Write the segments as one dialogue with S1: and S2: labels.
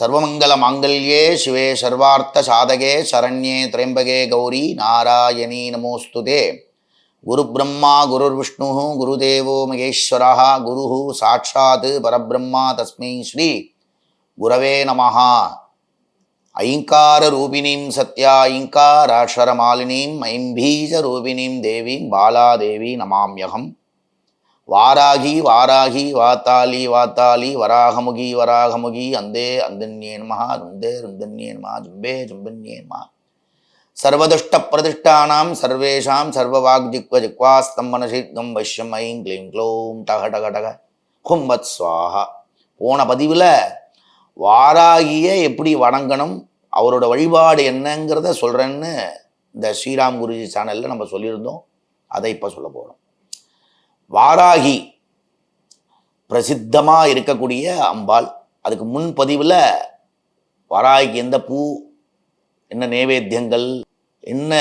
S1: சர்வமங்கல மாங்கல்யே சிவே சர்வார்த்த சாதகே சரண்யே திரைம்பகே கௌரி நாராயணி நமோஸ்துதே குரு பிரம்மா குருர் விஷ்ணு குருதேவோ மகேஸ்வரா குரு சாட்சாத் பரபிரம்மா தஸ்மை ஸ்ரீ குரவே நமஹா. ஐங்கார ரூபிணீம் சத்யா ஐங்காராட்சரமாலினீம் ஐம்பீஜ ரூபிணீம் தேவீம் பாலாதேவி நமாம்யகம். வாராகி வாராகி வாத்தாளி வாத்தாளி வராகமுகி வராகமுகி அந்தே அந்தன்யே ருந்தே ருந்தன்யேன்மா ஜும்பே ஜும்பன்யேன்மா சர்வதுஷ்ட பிரதிஷ்டானாம் சர்வேஷாம் சர்வவாக்ஜிக்வ ஜிக்வாஸ்தம் மனசீர்க்கம் வைஷ்யம் ஐங் க்ளீம் க்ளோம் டக டக டக. கும்பத் சுவாஹா. போன பதிவில் வாராகிய எப்படி வணங்கணும் அவரோட வழிபாடு என்னங்கிறத சொல்கிறேன்னு இந்த ஸ்ரீராம் குருஜி சேனலில் நம்ம சொல்லியிருந்தோம். அதை இப்போ சொல்ல போகிறோம் வாராகி பிரசித்தமாக இருக்கக்கூடிய அம்பாள். அதுக்கு முன்பதிவில் வாராகிக்கு எந்த பூ என்ன நைவேத்தியங்கள் என்ன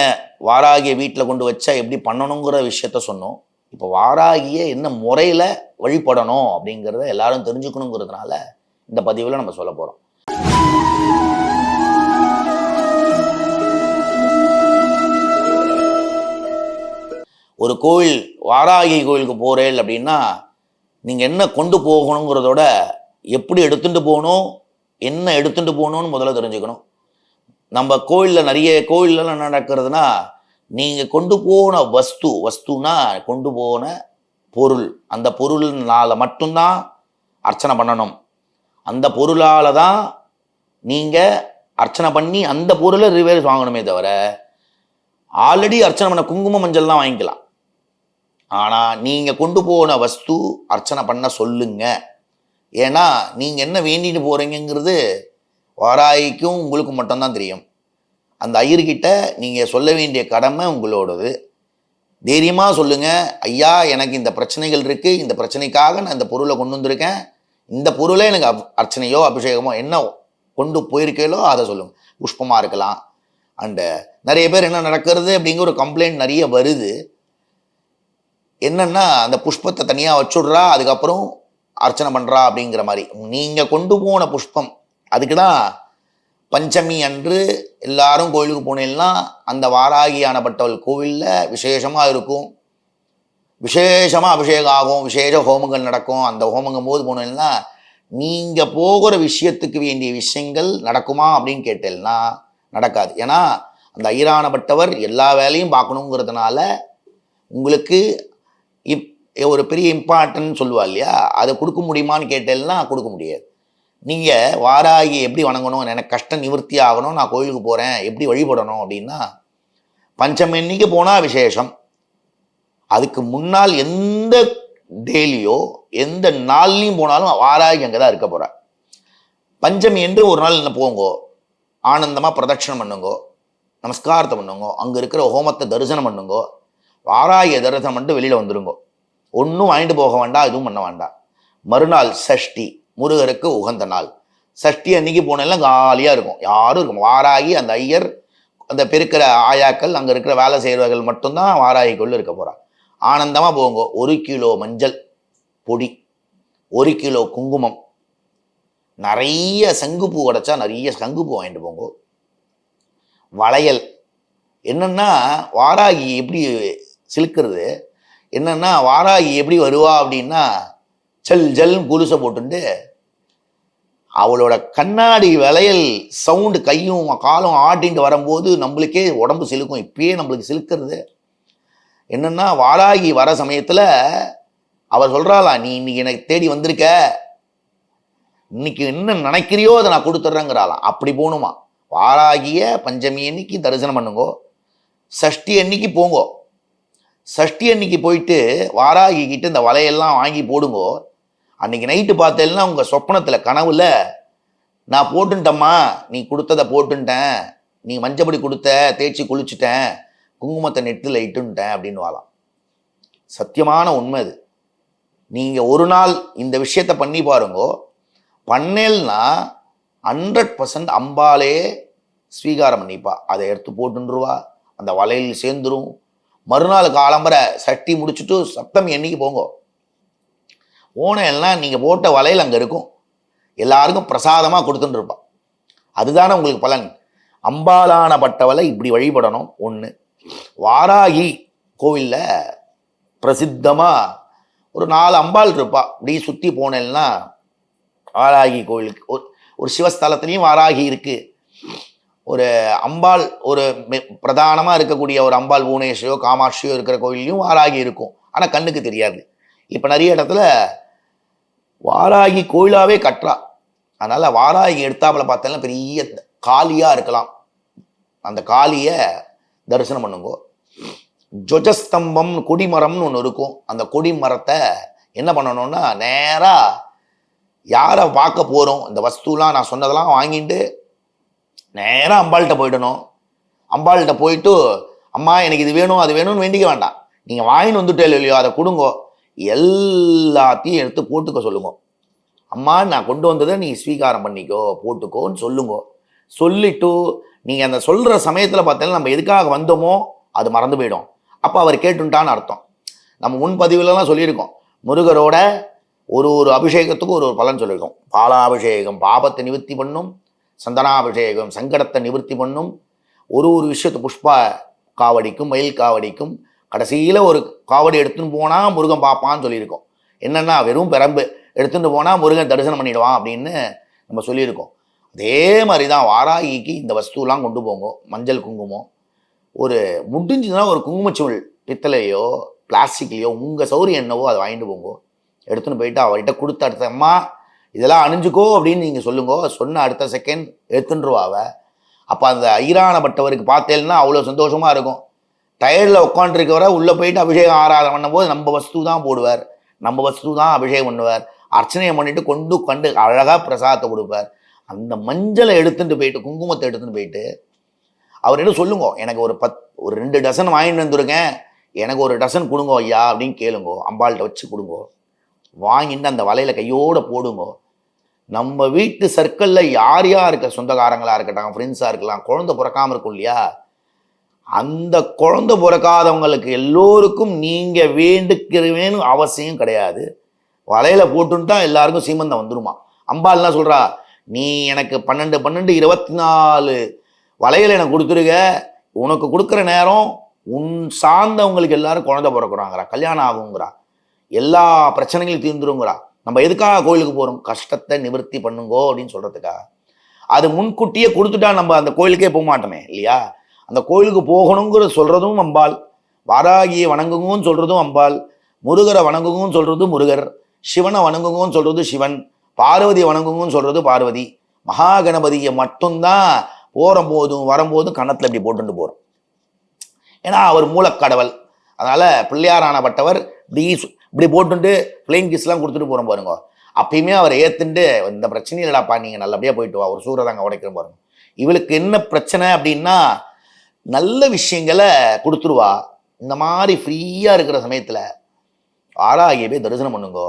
S1: வாராகிய வீட்டில் கொண்டு வச்சா எப்படி பண்ணணுங்கிற விஷயத்த சொன்னோம். இப்போ வாராகிய என்ன முறையில் வழிபடணும் அப்படிங்கிறத எல்லாரும் தெரிஞ்சுக்கணுங்கிறதுனால இந்த பதிவில் நம்ம சொல்ல போகிறோம் ஒரு கோவில் வாராகி கோவிலுக்கு போகிறேன் அப்படின்னா நீங்கள் என்ன கொண்டு போகணுங்கிறதோட எப்படி எடுத்துகிட்டு போகணும் என்ன எடுத்துட்டு போகணும்னு முதல்ல தெரிஞ்சுக்கணும். நம்ம கோயிலில் நிறைய கோயிலெலாம் என்ன நடக்கிறதுனா நீங்கள் கொண்டு போன வஸ்து வஸ்துனா கொண்டு போன பொருள். அந்த பொருள்னால மட்டும்தான் அர்ச்சனை பண்ணணும். அந்த பொருளால் தான் நீங்கள் அர்ச்சனை பண்ணி அந்த பொருளை ரிவேர்ஸ் வாங்கணுமே தவிர ஆல்ரெடி அர்ச்சனை பண்ண குங்கும மஞ்சள் தான் வாங்கிக்கலாம். ஆனால் நீங்கள் கொண்டு போன வஸ்து அர்ச்சனை பண்ண சொல்லுங்க. ஏன்னா நீங்கள் என்ன வேண்டிட்டு போகிறீங்கிறது வாராய்க்கும் உங்களுக்கு மட்டும்தான் தெரியும். அந்த ஐயர்கிட்ட நீங்கள் சொல்ல வேண்டிய கடமை உங்களோடது. தைரியமாக சொல்லுங்கள் ஐயா எனக்கு இந்த பிரச்சனைகள் இருக்குது இந்த பிரச்சனைக்காக நான் இந்த பொருளை கொண்டு வந்திருக்கேன். இந்த பொருளே எனக்கு அப்- அர்ச்சனையோ அபிஷேகமோ என்ன கொண்டு போயிருக்கீங்களோ அதை சொல்லுங்கள் புஷ்பமாக இருக்கலாம். அண்டு நிறைய பேர் என்ன நடக்கிறது அப்படிங்கிற ஒரு கம்ப்ளைண்ட் நிறைய வருது. என்னன்னா அந்த புஷ்பத்தை தனியாக வச்சுடுறா அதுக்கப்புறம் அர்ச்சனை பண்ணுறா அப்படிங்கிற மாதிரி. நீங்கள் கொண்டு போன புஷ்பம் அதுக்கு தான் பஞ்சமி அன்று எல்லாரும் கோயிலுக்கு போனேன்னா அந்த வாராகியானப்பட்டவள் கோவிலில் விசேஷமாக இருக்கும். விசேஷமாக அபிஷேகம் ஆகும் விசேஷ ஹோமங்கள் நடக்கும். அந்த ஹோமங்கும் போது போனேன்னா நீங்கள் போகிற விஷயத்துக்கு வேண்டிய விஷயங்கள் நடக்குமா அப்படின்னு கேட்டேன்னா நடக்காது. ஏன்னா அந்த ஐயரானப்பட்டவர் எல்லா வேலையும் பார்க்கணுங்கிறதுனால உங்களுக்கு இப் ஒரு பெரிய இம்பார்ட்டன்ட் சொல்லுவா இல்லையா? அதை கொடுக்க முடியுமான்னு கேட்டேன்னா கொடுக்க முடியாது. நீங்கள் வாராகி எப்படி வணங்கணும் எனக்கு கஷ்டம் நிவர்த்தி ஆகணும் நான் கோயிலுக்கு போகிறேன் எப்படி வழிபடணும் அப்படின்னா பஞ்சமி அன்னைக்கு போனால் விசேஷம். அதுக்கு முன்னால் எந்த டெய்லியோ எந்த நாள்லையும் போனாலும் வாராகி அங்கே தான் இருக்க போகிறார் பஞ்சமி என்று ஒரு நாள் என்ன போங்கோ ஆனந்தமாக பிரதட்சணம் பண்ணுங்கோ நமஸ்காரத்தை பண்ணுங்கோ அங்கே இருக்கிற ஹோமத்தை தரிசனம் பண்ணுங்கோ வாராகிய தரிசனம் மட்டும் வெளியில் வந்துருங்கோ. ஒன்றும் வாங்கிட்டு போக வேண்டாம் எதுவும் பண்ண வேண்டாம் மறுநாள் சஷ்டி முருகருக்கு உகந்த நாள். சஷ்டி அன்னைக்கு போனெல்லாம் காலியாக இருக்கும். யாரும் இருக்கும் வாராகி அந்த ஐயர் அந்த பெருக்கிற ஆயாக்கள் அங்கே இருக்கிற வேலை செய்கிறவர்கள் மட்டும்தான் வாராகிக்குள்ளே இருக்க போகிறான் ஆனந்தமாக போங்க. ஒரு கிலோ மஞ்சள் பொடி. ஒரு கிலோ குங்குமம். நிறைய சங்குப்பூ உடைச்சா நிறைய சங்குப்பூ வாங்கிட்டு போங்க. வளையல். என்னென்னா வாராகி எப்படி சிலுக்கிறது. என்னன்னா வாராகி எப்படி வருவா? அப்படின்னா ஜல் ஜல் குலுசை போட்டுண்டு அவளோட கண்ணாடி வளையல் சவுண்டு கையும் காலும் ஆட்டின்ட்டு வரும்போது நம்மளுக்கே உடம்பு சிலுக்கும். இப்பயே நம்மளுக்கு சிலுக்கிறது. என்னென்னா வாராகி வர சமயத்தில் அவர் சொல்கிறாளா நீ இன்னைக்கு எனக்கு தேடி வந்திருக்க. இன்னைக்கு என்ன நினைக்கிறியோ அதை நான் கொடுத்துட்றேங்கிறாளாம் அப்படி போகணுமா வாராகிய பஞ்சமி அன்னைக்கு தரிசனம் பண்ணுங்கோ. சஷ்டி அன்னைக்கு போங்கோ. சஷ்டி அன்னைக்கு போயிட்டு வாராகி கிட்ட இந்த வலையெல்லாம் வாங்கி போடுங்கோ. அன்னைக்கு நைட்டு பார்த்தேன்னா உங்கள் சொப்பனத்தில் கனவுல நான் போட்டுன்ட்டம்மா நீ கொடுத்ததை போட்டுன்ட்டேன் நீ மஞ்சப்படி கொடுத்த தேய்ச்சி குளிச்சுட்டேன். குங்குமத்தை நெட்டில் இட்டுன்ட்டேன் அப்படின்னு வாலாம் சத்தியமான உண்மை அது. நீங்கள் ஒரு நாள் இந்த விஷயத்தை பண்ணி பாருங்கோ. பண்ணேல்னா ஹண்ட்ரட் பர்சன்ட் அம்பாலே ஸ்வீகாரம் பண்ணிப்பா. அதை எடுத்து போட்டுருவா அந்த வலையில் சேர்ந்துரும். மறுநாள் காலம்பரை சட்டி முடிச்சுட்டு சப்தமி என்னைக்கு போங்க. ஓனை எல்லாம் நீங்கள் போட்ட வலையில் அங்கே இருக்கும். எல்லாருக்கும் பிரசாதமாக கொடுத்துட்டு இருப்பான். அதுதானே உங்களுக்கு பலன். அம்பாலானப்பட்டவளை இப்படி வழிபடணும். ஒன்று வாராகி கோவிலில் பிரசித்தமாக ஒரு நாலு அம்பாள் இருப்பா. இப்படி சுற்றி போனேன்னா வாராகி கோவிலுக்கு ஒரு ஒரு சிவஸ்தலத்துலேயும் வாராகி இருக்குது ஒரு அம்பாள் ஒரு பிரதானமாக இருக்கக்கூடிய ஒரு அம்பாள் புவனேஸ்வரியோ காமாட்சியோ இருக்கிற கோயிலையும் வாராகி இருக்கும். ஆனால் கண்ணுக்கு தெரியாது. இப்போ நிறைய இடத்துல வாராகி கோயிலாகவே கட்டுறா. அதனால் வாராகி எடுத்தாப்புல பார்த்தோன்னா பெரிய காளியாக இருக்கலாம். அந்த காளியை தரிசனம் பண்ணுங்கோ. ஜொஜஸ்தம்பம் கொடிமரம்னு ஒன்று இருக்கும். அந்த கொடிமரத்தை என்ன பண்ணணும்னா நேராக யாரை பார்க்க போகிறோம் இந்த வஸ்துலாம் நான் சொன்னதெல்லாம் வாங்கிட்டு நேராக அம்பாள்கிட்ட போயிடணும். அம்பாள்கிட்ட போயிட்டு அம்மா எனக்கு இது வேணும் அது வேணும்னு வேண்டிக்க வேண்டாம். நீங்கள் வாங்கின்னு வந்துட்டே இல்லையோ அதை கொடுங்கோ. எல்லாத்தையும் எடுத்து போட்டுக்க சொல்லுங்க. அம்மா நான் கொண்டு வந்ததை நீங்கள் ஸ்வீகாரம் பண்ணிக்கோ போட்டுக்கோன்னு சொல்லுங்க. சொல்லிட்டு நீங்கள் அந்த சொல்கிற சமயத்தில் பார்த்தாலும் நம்ம எதுக்காக வந்தோமோ அது மறந்து போயிடும். அப்போ அவர் கேட்டுட்டான்னு அர்த்தம். நம்ம முன்பதிவுலலாம் சொல்லியிருக்கோம். முருகரோட ஒரு ஒரு அபிஷேகத்துக்கும் ஒரு ஒரு பலன் சொல்லியிருக்கோம். பாலாபிஷேகம் பாபத்தை நிவர்த்தி பண்ணும் சந்தனாபிஷேகம் சங்கடத்தை நிவர்த்தி பண்ணும். ஒரு ஒரு விஷயத்தை புஷ்பா காவடிக்கும் மயில் காவடிக்கும். கடைசியில் ஒரு காவடி எடுத்துன்னு போனால் முருகன் பார்ப்பான்னு சொல்லியிருக்கோம். என்னென்னா வெறும் பெரம்பு. எடுத்துகிட்டு போனால் முருகன் தரிசனம் பண்ணிடுவான் அப்படின்னு நம்ம சொல்லியிருக்கோம். அதே மாதிரி தான் வாராகிக்கு இந்த வஸ்துலாம் கொண்டு போங்க மஞ்சள் குங்குமம். ஒரு முடிஞ்சதுன்னா ஒரு குங்குமச்சூள் பித்தளையோ பிளாஸ்டிக்லேயோ உங்கள் சௌரியம் என்னவோ அதை வாங்கிட்டு போங்க. எடுத்துன்னு போயிட்டு அவர்கிட்ட கொடுத்த அடுத்த அம்மா இதெல்லாம் அணிஞ்சுக்கோ அப்படின்னு நீங்கள் சொல்லுங்க. சொன்ன அடுத்த செகண்ட் எடுத்துட்டுருவாவ அப்போ அந்த ஐரானப்பட்டவருக்கு பார்த்தேன்னா அவ்வளோ சந்தோஷமாக இருக்கும். டயர்டில் உட்காந்துருக்கவரை உள்ளே போயிட்டு அபிஷேகம் ஆராதனை பண்ணும்போது நம்ம வஸ்து தான் போடுவார். நம்ம வஸ்து தான் அபிஷேகம் பண்ணுவார். அர்ச்சனையை பண்ணிட்டு கொண்டு கண்டு அழகாக பிரசாதத்தை கொடுப்பார். அந்த மஞ்சளை எடுத்துட்டு போயிட்டு குங்குமத்தை எடுத்துகிட்டு போயிட்டு அவர்கிட்ட சொல்லுங்க. எனக்கு ஒரு பத் ஒரு ரெண்டு டசன் வாங்கிட்டு வந்திருக்கேன். எனக்கு ஒரு டசன் கொடுங்க ஐயா அப்படின்னு கேளுங்கோ. அம்பாள்கிட்ட வச்சு கொடுங்கோ. வாங்கிட்டு அந்த வலையில் கையோடு போடுங்கோ. நம்ம வீட்டு சர்க்கிளில் யார் யார் இருக்க சொந்தக்காரங்களாக இருக்கட்டும் ஃப்ரெண்ட்ஸாக இருக்கலாம் குழந்தை பிறக்காமல் இருக்கும் இல்லையா? அந்த குழந்தை பிறக்காதவங்களுக்கு எல்லோருக்கும் நீங்கள் வேண்டுக்கிறவேன்னு அவசியம் கிடையாது. வலையில் போட்டுட்டா எல்லாருக்கும் சீமந்தம் வந்துருமா? அம்பாள்லாம் சொல்கிறா நீ எனக்கு பன்னெண்டு பன்னெண்டு இருபத்தி நாலு வலையில் எனக்கு கொடுத்துருக்க. உனக்கு கொடுக்குற நேரம் உன் சார்ந்தவங்களுக்கு எல்லாரும் குழந்தை பிறக்குறாங்கிறா கல்யாணம் ஆகுங்கிறா. எல்லா பிரச்சனைகளும் தீர்ந்துருங்கிறா. நம்ம எதுக்காக கோயிலுக்கு போகிறோம் கஷ்டத்தை நிவர்த்தி பண்ணுங்கோ அப்படின்னு சொல்கிறதுக்கா அது முன்கூட்டியே கொடுத்துட்டா நம்ம அந்த கோயிலுக்கே போக மாட்டோமே இல்லையா? அந்த கோயிலுக்கு போகணுங்கிற சொல்கிறதும் அம்பாள். வாராகியை வணங்குங்கன்னு சொல்கிறதும் அம்பாள். முருகரை வணங்குங்கன்னு சொல்கிறது முருகர். சிவனை வணங்குங்கன்னு சொல்கிறது சிவன். பார்வதி வணங்குங்கன்னு சொல்கிறது பார்வதி. மகா கணபதியை மட்டும்தான் போகிற போதும் வரும்போதும் கன்னத்தில் இப்படி போட்டுட்டு போகிறோம் ஏன்னா அவர் மூலக்கடவுள். அதனால் பிள்ளையாரானப்பட்டவர் இப்படி இப்படி போட்டுட்டு பிளெயின் கிஸ்லாம் கொடுத்துட்டு போகிறோம் பாருங்க. அப்பயுமே அவர் ஏற்றுண்டு இந்த பிரச்சனையும் இல்லைடாப்பா நீங்கள் நல்லபடியாக போயிட்டு வா ஒரு சூரதாங்க உடைக்கிற பாருங்க. இவளுக்கு என்ன பிரச்சனை அப்படின்னா நல்ல விஷயங்களை கொடுத்துருவா. இந்த மாதிரி ஃப்ரீயாக இருக்கிற சமயத்தில் ஆறாகிய போய் தரிசனம் பண்ணுங்கோ.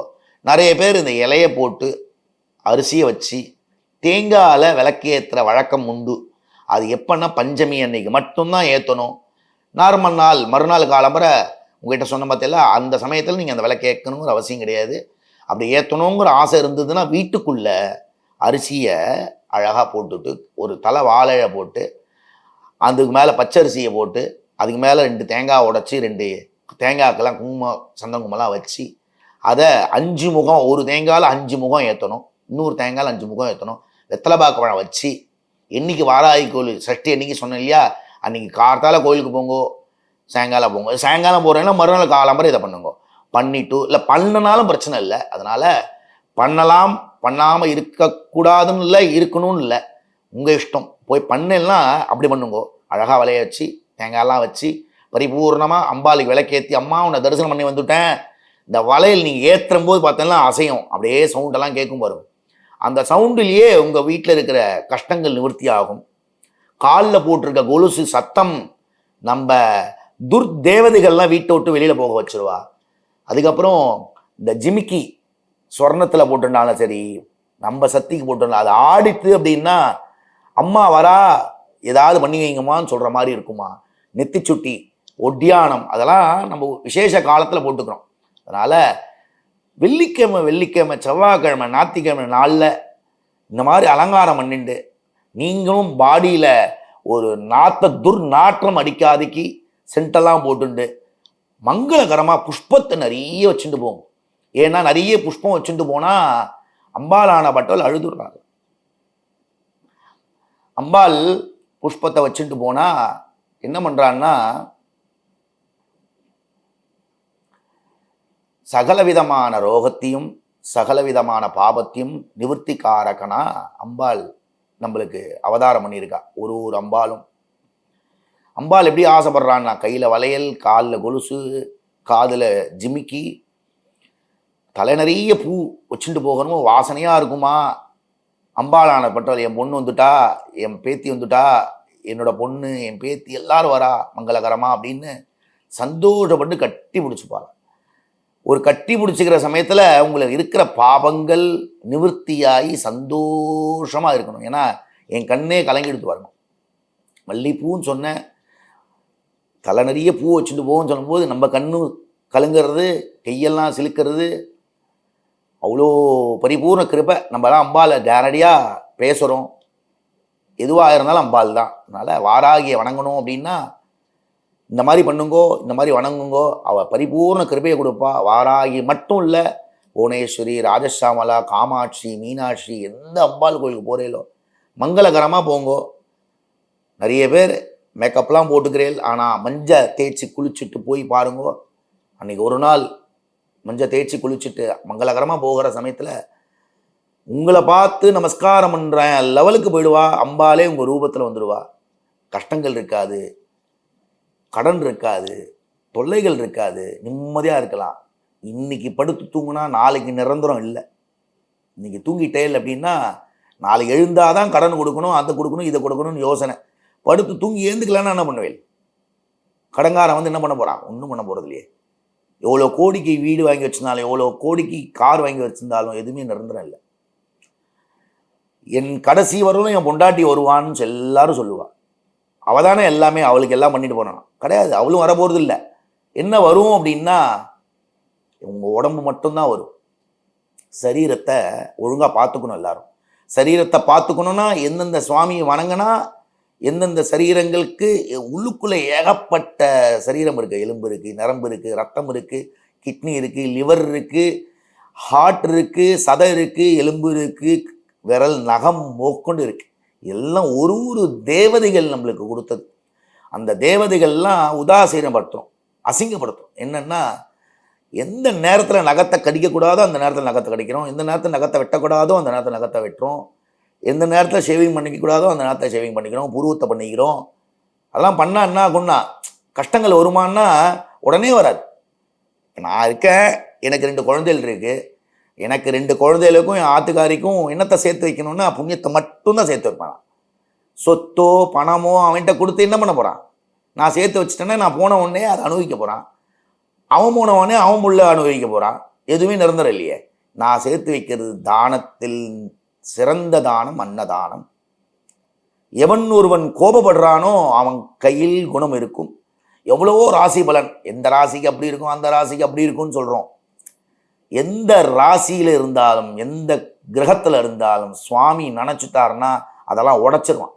S1: நிறைய பேர் இந்த இலையை போட்டு அரிசியை வச்சு தேங்காயில் விளக்கேற்றுற வழக்கம் உண்டு. அது எப்பன்னா பஞ்சமி அன்னைக்கு மட்டும்தான் ஏற்றணும் நார்மல் நாள் மறுநாள் காலம்புற உங்ககிட்ட சொன்ன பார்த்தீங்களா அந்த சமயத்தில் நீங்கள் அந்த விலை கேட்கணுங்கிற அவசியம் கிடையாது. அப்படி ஏற்றணுங்கிற ஆசை இருந்ததுன்னா வீட்டுக்குள்ளே அரிசியை அழகாக போட்டுட்டு ஒரு தலை வாழையை போட்டு அதுக்கு மேலே பச்சரிசியை போட்டு அதுக்கு மேலே ரெண்டு தேங்காய் உடைச்சி ரெண்டு தேங்காய்க்கெல்லாம் குங்குமம் சந்தங்குமம்லாம் வச்சு அதை அஞ்சு முகம் ஒரு தேங்காயில் அஞ்சு முகம் ஏற்றணும் இன்னொரு தேங்காயில் அஞ்சு முகம் ஏற்றணும் வெத்தலைபாக்கு பழம் வச்சு என்னைக்கு வாராகி கோயில் சஷ்டி என்றைக்கு சொன்னேன் இல்லையா? அன்றைக்கி கார்த்தால கோயிலுக்கு போங்கோ. சாயங்காலம் போங்க. சாயங்காலம் போகிறேன்னா மறுநாள் காலம்பரம் இதை பண்ணுங்க. பண்ணிட்டு இல்லை பண்ணனாலும் பிரச்சனை இல்லை. அதனால் பண்ணலாம் பண்ணாமல் இருக்கக்கூடாதுன்னு இல்லை இருக்கணும்னு இல்லை. உங்கள் இஷ்டம். போய் பண்ணலன்னா அப்படி பண்ணுங்கோ. அழகாக விளைய வச்சு தேங்காயெல்லாம் வச்சு பரிபூர்ணமாக அம்பாளுக்கு விளக்கேற்றி அம்மா உன்னை தரிசனம் பண்ணி வந்துவிட்டேன் இந்த வளையல் நீங்கள் ஏற்றும் போது பார்த்தீங்கன்னா அசையும். அப்படியே சவுண்டெல்லாம் கேட்கும் பாருங்க. அந்த சவுண்டிலேயே உங்கள் வீட்டில் இருக்கிற கஷ்டங்கள் நிவர்த்தி ஆகும். காலில் போட்டிருக்க கொலுசு சத்தம் நம்ம துர்தேவதைகள்லாம் வீட்டை விட்டு வெளியில் போக வச்சிருவா. அதுக்கப்புறம் இந்த ஜிமிக்கி சொர்ணத்தில் போட்டிருந்தாலும் சரி நம்ம சக்திக்கு போட்டிருந்தா அது ஆடித்து அப்படின்னா அம்மா வரா ஏதாவது பண்ணி வைங்கம்மான்னு சொல்கிற மாதிரி இருக்குமா? நெத்திச்சுட்டி ஒட்டியானம் அதெல்லாம் நம்ம விசேஷ காலத்தில் போட்டுக்கிறோம். அதனால் வெள்ளிக்கிழமை வெள்ளிக்கிழமை செவ்வாய்க்கிழமை ஞாத்திக்கிழமை நாளில் இந்த மாதிரி அலங்காரம் பண்ணிண்டு நீங்களும் பாடியில் ஒரு நாத்த துர்நாற்றம் அடிக்காதைக்கு சென்டெல்லாம் போட்டுண்டு. மங்களகரமாக புஷ்பத்தை நிறைய வச்சுட்டு போகும். ஏன்னா நிறைய புஷ்பம் வச்சுட்டு போனால் அம்பாலான பட்டல் அழுதுடுறாங்க. அம்பாள் புஷ்பத்தை வச்சுட்டு போனால் என்ன பண்ணுறான்னா சகலவிதமான ரோகத்தையும் சகலவிதமான பாபத்தையும் நிவர்த்திக்காரகனா அம்பாள். நம்மளுக்கு அவதாரம் பண்ணியிருக்கா. ஒரு ஒரு அம்பாலும். அம்பாள் எப்படி ஆசைப்படுறான்னா கையில் வளையல் காலில் கொலுசு காதில் ஜிமிக்கி தலை நிறைய பூ வச்சுட்டு போகணுமோ வாசனையாக இருக்குமா? அம்பாளான பெற்றவர் என் பொண்ணு வந்துட்டா என் பேத்தி வந்துட்டா என்னோட பொண்ணு என் பேத்தி எல்லாரும் வரா மங்களகரமா அப்படின்னு சந்தோஷப்பட்டு கட்டி பிடிச்சிப்பாங்க ஒரு கட்டி பிடிச்சிக்கிற சமயத்தில் உங்களுக்கு இருக்கிற பாபங்கள் நிவர்த்தியாகி சந்தோஷமாக இருக்கணும். ஏன்னா என் கண்ணே கலங்கிடுத்து வரணும். மல்லிப்பூன்னு சொன்னேன். தலை நிறைய பூ வச்சுட்டு போகும்னு சொல்லும்போது நம்ம கண்ணு கலங்கிறது கையெல்லாம் சிலுக்கிறது அவ்வளோ பரிபூர்ண கிருபை. நம்மலாம் அம்பாலை நேரடியாக பேசுகிறோம் எதுவாக இருந்தாலும் அம்பாள் தான். அதனால் வாராகியை வணங்கணும் அப்படின்னா இந்த மாதிரி பண்ணுங்கோ இந்த மாதிரி வணங்குங்கோ அவள் பரிபூர்ண கிருபையை கொடுப்பா. வாராகி மட்டும் இல்லை புவனேஸ்வரி ராஜசாமலா காமாட்சி மீனாட்சி எந்த அம்பாள் கோயிலுக்கு போகிறீங்களோ மங்களகரமாக போங்கோ. நிறைய பேர் மேக்கப்லாம் போட்டுக்கிறேன் ஆனால் மஞ்சள் தேய்ச்சி குளிச்சுட்டு போய் பாருங்கோ. அன்றைக்கி ஒரு நாள் மஞ்சள் தேய்ச்சி குளிச்சுட்டு மங்களகரமாக போகிற சமயத்தில் உங்களை பார்த்து நமஸ்காரம் பண்ணுறேன் லெவலுக்கு போயிடுவா. அம்பாலே உங்கள் ரூபத்தில் வந்துடுவா கஷ்டங்கள் இருக்காது. கடன் இருக்காது. தொல்லைகள் இருக்காது. நிம்மதியாக இருக்கலாம். இன்றைக்கி படுத்து தூங்குனா நாளைக்கு நிரந்தரம் இல்லை. இன்றைக்கி தூங்கிட்டே இல்லை அப்படின்னா நாளைக்கு எழுந்தாதான் கடன் கொடுக்கணும் அதை கொடுக்கணும் இதை கொடுக்கணும்னு யோசனை. படுத்து தூங்கி ஏந்துக்கலன்னா என்ன பண்ணுவேன்? கடங்காரன் வந்து என்ன பண்ண போகிறான் ஒன்றும் பண்ண போகிறது இல்லையே. எவ்வளோ கோடிக்கு வீடு வாங்கி வச்சிருந்தாலும் எவ்வளோ கோடிக்கு கார் வாங்கி வச்சிருந்தாலும் எதுவுமே நிரந்தரம் இல்லை. என் கடைசி வரலும் என் பொண்டாட்டி வருவான்னு எல்லாரும் சொல்லுவாள் அவள் தானே எல்லாமே அவளுக்கு எல்லாம் பண்ணிட்டு போனான். கிடையாது அவளும் வர போகிறது இல்லை. என்ன வரும் அப்படின்னா உங்கள் உடம்பு மட்டும்தான் வரும். சரீரத்தை ஒழுங்காக பார்த்துக்கணும் எல்லாரும். சரீரத்தை பார்த்துக்கணுன்னா எந்தெந்த சுவாமியை வணங்கினா எந்தெந்த சரீரங்களுக்கு உள்ளுக்குள்ளே ஏகப்பட்ட சரீரம் இருக்குது எலும்பு இருக்குது நரம்பு இருக்குது ரத்தம் இருக்குது கிட்னி இருக்குது லிவர் இருக்குது ஹார்ட் இருக்குது சதை இருக்குது எலும்பு இருக்குது விரல் நகம் மோக்கொண்டு இருக்குது எல்லாம் ஒரு ஒரு தேவதைகள் நம்மளுக்கு கொடுத்தது. அந்த தேவதைகள்லாம் உதாசீனப்படுத்துகிறோம் அசிங்கப்படுத்தும் என்னென்னா எந்த நேரத்தில் நகத்தை கடிக்கக்கூடாதோ அந்த நேரத்தில் நகத்தை கடிக்கிறோம். எந்த நேரத்தில் நகத்தை வெட்டக்கூடாதோ அந்த நேரத்தில் நகத்தை வெட்டுறோம். எந்த நேரத்தில் ஷேவிங் பண்ணிக்கக்கூடாதோ அந்த நேரத்தில் ஷேவிங் பண்ணிக்கிறோம் புருவத்தை பண்ணிக்கிறோம். அதெல்லாம் பண்ணால் என்ன ஆகும்னா கஷ்டங்கள் வருமானா உடனே வராது. நான் இருக்கேன் எனக்கு ரெண்டு குழந்தைகள் இருக்குது எனக்கு ரெண்டு குழந்தைகளுக்கும் என் ஆத்துக்காரிக்கும் என்னத்தை சேர்த்து வைக்கணும்னா புண்ணியத்தை மட்டும்தான் சேர்த்து வைப்பான் சொத்தோ பணமோ அவன்கிட்ட கொடுத்து என்ன பண்ண போகிறான் நான் சேர்த்து வச்சுட்டேன்னா நான் போன உடனே அதை அனுபவிக்க போகிறான் அவன் போன உடனே அவன் உள்ள அனுபவிக்க போகிறான் எதுவுமே நிரந்தரம் இல்லையே. நான் சேர்த்து வைக்கிறது தானத்தில் சிறந்த தானம் அன்னதானம் எவன் ஒருவன் கோபப்படுறானோ அவன் கையில் குணம் இருக்கும். எவ்வளவோ ராசி பலன். எந்த ராசிக்கு அப்படி இருக்கும் அந்த ராசிக்கு அப்படி இருக்கும்னு சொல்கிறோம் எந்த ராசியில் இருந்தாலும் எந்த கிரகத்தில் இருந்தாலும் சுவாமி நினச்சிட்டாருன்னா அதெல்லாம் உடச்சிருவான்.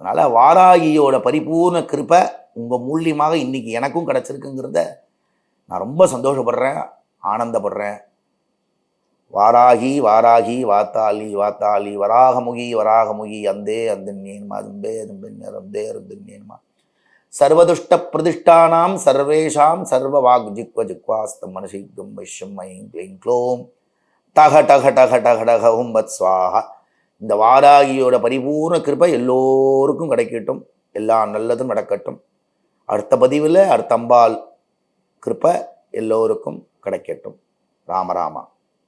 S1: அதனால் வாராகியோட பரிபூர்ண கிருப்பை உங்கள் மூலியமாக இன்றைக்கி எனக்கும் கிடச்சிருக்குங்கிறத நான் ரொம்ப சந்தோஷப்படுறேன் ஆனந்தப்படுறேன். வாராகி வாராகி வாத்தாளி வாத்தாளி வராகமுகி வராகமுகி அந்தே அந்தன்யேன்மா அதும்பே அதும்பெண் அந்தே அருந்தன்யேன்மா சர்வதுஷ்ட பிரதிஷ்டானாம் சர்வேஷாம் சர்வ வாக் ஜிக்வ ஜிக்வாஸ்தம் மனசிக்கும் வைஷம் ஐம் க்ளீம் க்ளோம். டக டக டக டக டக ஹும் பத் ஸ்வாஹா. இந்த வாராகியோட பரிபூர்ண கிருப்பை எல்லோருக்கும் கிடைக்கட்டும். எல்லா நல்லதும் நடக்கட்டும். அடுத்த பதிவில் அடுத்தம்பால் கிருப்பை எல்லோருக்கும் கிடைக்கட்டும். ராமராமா